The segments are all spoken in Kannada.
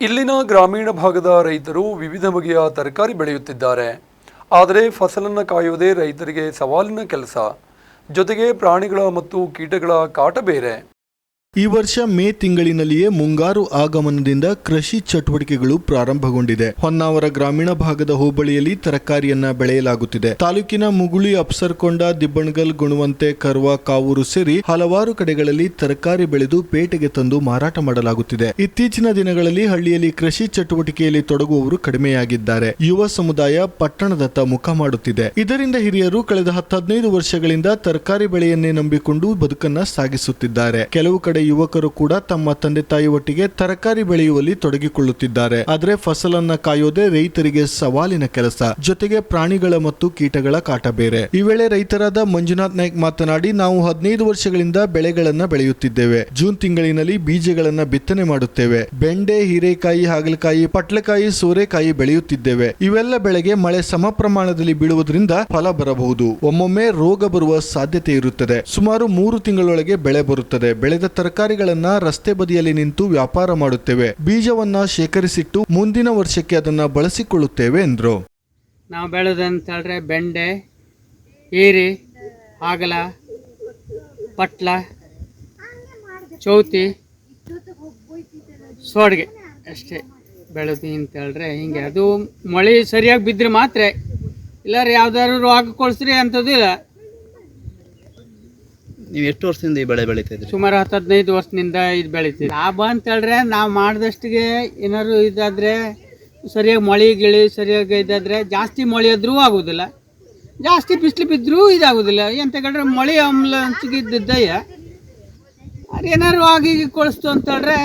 ಇಲ್ಲಿನ ಗ್ರಾಮೀಣ ಭಾಗದ ರೈತರು ವಿವಿಧ ಬಗೆಯ ತರಕಾರಿ ಬೆಳೆಯುತ್ತಿದ್ದಾರೆ. ಆದರೆ ಫಸಲನ್ನು ಕಾಯುವುದೇ ರೈತರಿಗೆ ಸವಾಲಿನ ಕೆಲಸ. ಜೊತೆಗೆ ಪ್ರಾಣಿಗಳ ಮತ್ತು ಕೀಟಗಳ ಕಾಟ ಬೇರೆ. ಈ ವರ್ಷ ಮೇ ತಿಂಗಳಿನಲ್ಲಿಯೇ ಮುಂಗಾರು ಆಗಮನದಿಂದ ಕೃಷಿ ಚಟುವಟಿಕೆಗಳು ಪ್ರಾರಂಭಗೊಂಡಿದೆ. ಹೊನ್ನಾವರ ಗ್ರಾಮೀಣ ಭಾಗದ ಹೋಬಳಿಯಲ್ಲಿ ತರಕಾರಿಯನ್ನ ಬೆಳೆಯಲಾಗುತ್ತಿದೆ. ತಾಲೂಕಿನ ಮುಗುಳಿ, ಅಪ್ಸರ್ಕೊಂಡ, ದಿಬ್ಬಣಗಲ್, ಗುಣವಂತೆ, ಕರ್ವ, ಕಾವೂರು ಸೇರಿ ಹಲವಾರು ಕಡೆಗಳಲ್ಲಿ ತರಕಾರಿ ಬೆಳೆದು ಪೇಟೆಗೆ ತಂದು ಮಾರಾಟ ಮಾಡಲಾಗುತ್ತಿದೆ. ಇತ್ತೀಚಿನ ದಿನಗಳಲ್ಲಿ ಹಳ್ಳಿಯಲ್ಲಿ ಕೃಷಿ ಚಟುವಟಿಕೆಯಲ್ಲಿ ತೊಡಗುವವರು ಕಡಿಮೆಯಾಗಿದ್ದಾರೆ. ಯುವ ಸಮುದಾಯ ಪಟ್ಟಣದತ್ತ ಮುಖ ಮಾಡುತ್ತಿದೆ. ಇದರಿಂದ ಹಿರಿಯರು ಕಳೆದ ಹತ್ತದೈದು ವರ್ಷಗಳಿಂದ ತರಕಾರಿ ಬೆಳೆಯನ್ನೇ ನಂಬಿಕೊಂಡು ಬದುಕನ್ನ ಸಾಗಿಸುತ್ತಿದ್ದಾರೆ. ಕೆಲವು ಕಡೆ ಯುವಕರು ಕೂಡ ತಮ್ಮ ತಂದೆ ತಾಯಿ ಒಟ್ಟಿಗೆ ತರಕಾರಿ ಬೆಳೆಯುವಲ್ಲಿ ತೊಡಗಿಕೊಳ್ಳುತ್ತಿದ್ದಾರೆ. ಆದರೆ ಫಸಲನ್ನ ಕಾಯೋದೇ ರೈತರಿಗೆ ಸವಾಲಿನ ಕೆಲಸ. ಜೊತೆಗೆ ಪ್ರಾಣಿಗಳ ಮತ್ತು ಕೀಟಗಳ ಕಾಟ ಬೇರೆ. ಈ ವೇಳೆ ರೈತರಾದ ಮಂಜುನಾಥ್ ನಾಯ್ಕ್ ಮಾತನಾಡಿ, ನಾವು ಹದಿನೈದು ವರ್ಷಗಳಿಂದ ಬೆಳೆಗಳನ್ನ ಬೆಳೆಯುತ್ತಿದ್ದೇವೆ. ಜೂನ್ ತಿಂಗಳಿನಲ್ಲಿ ಬೀಜಗಳನ್ನ ಬಿತ್ತನೆ ಮಾಡುತ್ತೇವೆ. ಬೆಂಡೆ, ಹೀರೆಕಾಯಿ, ಹಾಗಲಕಾಯಿ, ಪಟ್ಲಕಾಯಿ, ಸೋರೆಕಾಯಿ ಬೆಳೆಯುತ್ತಿದ್ದೇವೆ. ಇವೆಲ್ಲ ಬೆಳೆಗೆ ಮಳೆ ಸಮ ಪ್ರಮಾಣದಲ್ಲಿ ಬೀಳುವುದರಿಂದ ಫಲ ಬರಬಹುದು. ಒಮ್ಮೊಮ್ಮೆ ರೋಗ ಬರುವ ಸಾಧ್ಯತೆ ಇರುತ್ತದೆ. ಸುಮಾರು ಮೂರು ತಿಂಗಳೊಳಗೆ ಬೆಳೆ ಬರುತ್ತದೆ. ಬೆಳೆದ ತರಕಾರಿಗಳನ್ನ ರಸ್ತೆ ಬದಿಯಲ್ಲಿ ನಿಂತು ವ್ಯಾಪಾರ ಮಾಡುತ್ತೇವೆ. ಬೀಜವನ್ನ ಶೇಖರಿಸಿಟ್ಟು ಮುಂದಿನ ವರ್ಷಕ್ಕೆ ಅದನ್ನ ಬಳಸಿಕೊಳ್ಳುತ್ತೇವೆ, ಎಂದರು. ನಾವು ಬೆಳೆದಂತ ಹೇಳಿದ್ರೆ ಬೆಂಡೆ ಈರಿ ಆಗಲ ಪಟ್ಲ, ಚೌತಿ, ಸೋಡ್ಗೆ ಅಷ್ಟೇ ಬೆಳೆದು ಅಂತ ಹೇಳಿದ್ರೆ ಹಿಂಗೆ. ಅದು ಮಳೆ ಸರಿಯಾಗಿ ಬಿದ್ದರೆ ಮಾತ್ರ ಇಲ್ಲಾರ ಯಾವ್ದಾದ್ರು ರೋಗ ಕೊಳಿಸ್ರಿ ಅಂಥದ್ದು ಇಲ್ಲ. ನೀವು ಎಷ್ಟು ವರ್ಷದಿಂದ ಈ ಬೆಳೆ ಬೆಳೀತಾ ಇದ್ರಿ ಸುಮಾರು ಹತ್ತು ಹದಿನೈದು ವರ್ಷದಿಂದ ಇದು ಬೆಳಿತೀವಿ ಲಾಭ ಅಂತ ಹೇಳಿದ್ರೆ ನಾವು ಮಾಡಿದಷ್ಟಿಗೆ ಏನಾದ್ರು ಇದಾದರೆ ಸರಿಯಾಗಿ ಮಳೆ ಗಿಳಿ ಸರಿಯಾಗಿ ಇದಾದರೆ ಜಾಸ್ತಿ ಮಳೆ ಆದ್ರೂ ಆಗೋದಿಲ್ಲ. ಜಾಸ್ತಿ ಬಿಸಿಲು ಬಿದ್ದರೂ ಇದಾಗೋದಿಲ್ಲ. ಎಂತ ಕೇಳಿದ್ರೆ ಮಳೆ ಅಮ್ಲ ಇದ್ದದ್ದಯ್ಯ ಅದು ಏನಾದ್ರು ಆಗಿ ಕೊಳಿಸ್ತು ಅಂತ ಹೇಳಿದ್ರೆ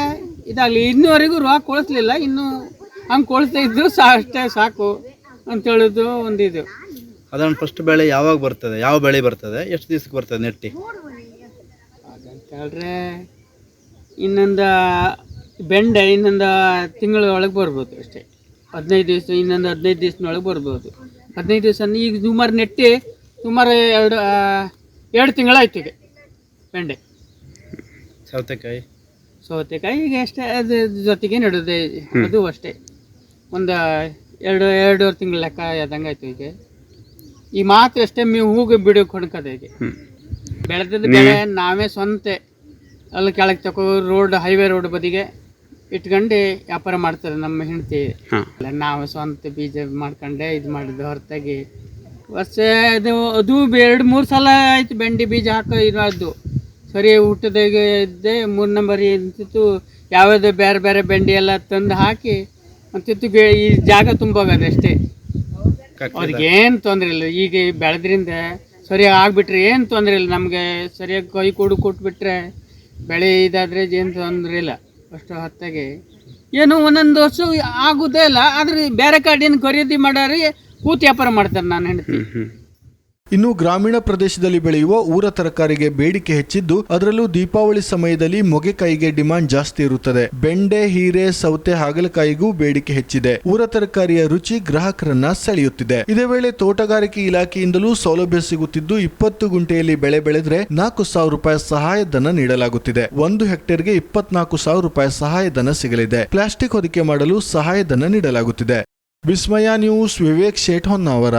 ಇದಾಗಲಿ. ಇನ್ನೂವರೆಗೂ ರೋಗ ಕೊಳಿಸ್ಲಿಲ್ಲ. ಇನ್ನು ಹಂಗೆ ಕೊಳಿಸ್ತಾ ಇದ್ರು ಸಾ ಅಷ್ಟೇ ಸಾಕು ಅಂತ ಒಂದು ಇದು ಅದನ್ನು ಫಸ್ಟ್ ಬೆಳೆ ಯಾವಾಗ ಬರ್ತದೆ? ಯಾವ ಬೆಳೆ ಬರ್ತದೆ? ಎಷ್ಟು ದಿವ್ಸಕ್ಕೆ ಬರ್ತದೆ ನೆಟ್ಟಿ? ಹಾಗಂತ ಹೇಳಿದ್ರೆ ಇನ್ನೊಂದು ಬೆಂಡೆ ಇನ್ನೊಂದು ತಿಂಗಳ ಒಳಗೆ ಬರ್ಬೋದು ಅಷ್ಟೇ. ಹದಿನೈದು ದಿವಸ ಇನ್ನೊಂದು ಹದಿನೈದು ದಿವಸನೊಳಗೆ ಬರ್ಬೋದು. ಹದಿನೈದು ದಿವಸ ಈಗ ಸುಮಾರು ನೆಟ್ಟಿ ಸುಮಾರು ಎರಡು ಎರಡು ತಿಂಗಳಾಯ್ತು ಈಗ ಬೆಂಡೆ. ಸೌತೆಕಾಯಿ. ಸೌತೆಕಾಯಿ ಈಗ ಅಷ್ಟೇ ಅದು ಜೊತೆಗೆ ನೆಡೋದೆ ಅದು ಅಷ್ಟೇ. ಒಂದು ಎರಡು ಎರಡೂವರೆ ತಿಂಗಳ ಲೆಕ್ಕ ಆದಂಗೆ ಆಯ್ತು ಈಗ. ಈ ಮಾತ್ರ ಅಷ್ಟೇ ಮೀ ಹೂಗೆ ಬಿಡೋಕೆ ಕೊಡ್ಕದೆ ಈಗ. ಬೆಳೆದದ್ದು ಬೆಳೆ ನಾವೇ ಸ್ವಂತ ಅಲ್ಲಿ ಕೆಳಗೆ ತಗೋ ರೋಡ್ ಹೈವೇ ರೋಡ್ ಬದಿಗೆ ಇಟ್ಕೊಂಡು ವ್ಯಾಪಾರ ಮಾಡ್ತಾರೆ ನಮ್ಮ ಹೆಂಡತಿ. ಅಲ್ಲ ನಾವು ಸ್ವಂತ ಬೀಜ ಮಾಡ್ಕೊಂಡೆ ಇದು ಮಾಡಿದ್ದು ಹೊರತಾಗಿ. ವರ್ಷ ಅದು ಅದು ಎರಡು ಮೂರು ಸಲ ಆಯ್ತು ಬೆಂಡಿ ಬೀಜ ಹಾಕೋ ಇರೋದು. ಸರಿ ಊಟದಾಗೆ ಇದ್ದೆ ಮೂರು ನಂಬರ್ ಅಂತಿತ್ತು. ಯಾವುದೇ ಬೇರೆ ಬೇರೆ ಬೆಂಡಿ ಎಲ್ಲ ತಂದು ಹಾಕಿ ಅಂತಿತ್ತು ಈ ಜಾಗ ತುಂಬೋಗದೆ ಅಷ್ಟೇ. ಅವ್ರಿಗೆ ಏನು ತೊಂದರೆ ಇಲ್ಲ. ಈಗ ಬೆಳೆದ್ರಿಂದ ಸರಿಯಾಗಿ ಬಿಟ್ರಿ ಏನು ತೊಂದರೆ ಇಲ್ಲ. ನಮಗೆ ಸರಿಯಾಗಿ ಕೈ ಕೊಡು ಕೊಟ್ಬಿಟ್ರೆ ಬೆಳೆ ಇದಾದರೆ ಏನು ತೊಂದರೆ ಇಲ್ಲ. ಅಷ್ಟು ಹೊತ್ತಾಗಿ. ಏನು ಒಂದೊಂದು ವರ್ಷ ಆಗೋದೇ ಇಲ್ಲ. ಆದರೆ ಬೇರೆ ಕಡೆಯಿಂದ ಖರೀದಿ ಮಾಡೋರಿ ಕೂತು ವ್ಯಾಪಾರ ಮಾಡ್ತಾರೆ ನಾನು ಹೆಂಡತಿ. ಇನ್ನು ಗ್ರಾಮೀಣ ಪ್ರದೇಶದಲ್ಲಿ ಬೆಳೆಯುವ ಊರ ತರಕಾರಿಗೆ ಬೇಡಿಕೆ ಹೆಚ್ಚಿದ್ದು, ಅದರಲ್ಲೂ ದೀಪಾವಳಿ ಸಮಯದಲ್ಲಿ ಮೊಗೆಕಾಯಿಗೆ ಡಿಮಾಂಡ್ ಜಾಸ್ತಿ ಇರುತ್ತದೆ. ಬೆಂಡೆ, ಹೀರೆ, ಸೌತೆ, ಹಾಗಲಕಾಯಿಗೂ ಬೇಡಿಕೆ ಹೆಚ್ಚಿದೆ. ಊರ ತರಕಾರಿಯ ರುಚಿ ಗ್ರಾಹಕರನ್ನ ಸೆಳೆಯುತ್ತಿದೆ. ಇದೇ ವೇಳೆ ತೋಟಗಾರಿಕೆ ಇಲಾಖೆಯಿಂದಲೂ ಸೌಲಭ್ಯ ಸಿಗುತ್ತಿದ್ದು, ಇಪ್ಪತ್ತು ಗುಂಟೆಯಲ್ಲಿ ಬೆಳೆ ಬೆಳೆದ್ರೆ ನಾಲ್ಕು ಸಾವಿರ ರೂಪಾಯಿ ಸಹಾಯಧನ ನೀಡಲಾಗುತ್ತಿದೆ. ಒಂದು ಹೆಕ್ಟೇರ್ಗೆ ಇಪ್ಪತ್ನಾಲ್ಕು ಸಾವಿರ ರೂಪಾಯಿ ಸಹಾಯಧನ ಸಿಗಲಿದೆ. ಪ್ಲಾಸ್ಟಿಕ್ ಹೊದಿಕೆ ಮಾಡಲು ಸಹಾಯಧನ ನೀಡಲಾಗುತ್ತಿದೆ. ವಿಸ್ಮಯ ನ್ಯೂಸ್, ವಿವೇಕ್ ಶೇಠ್ ಹೊನ್ನಾವರ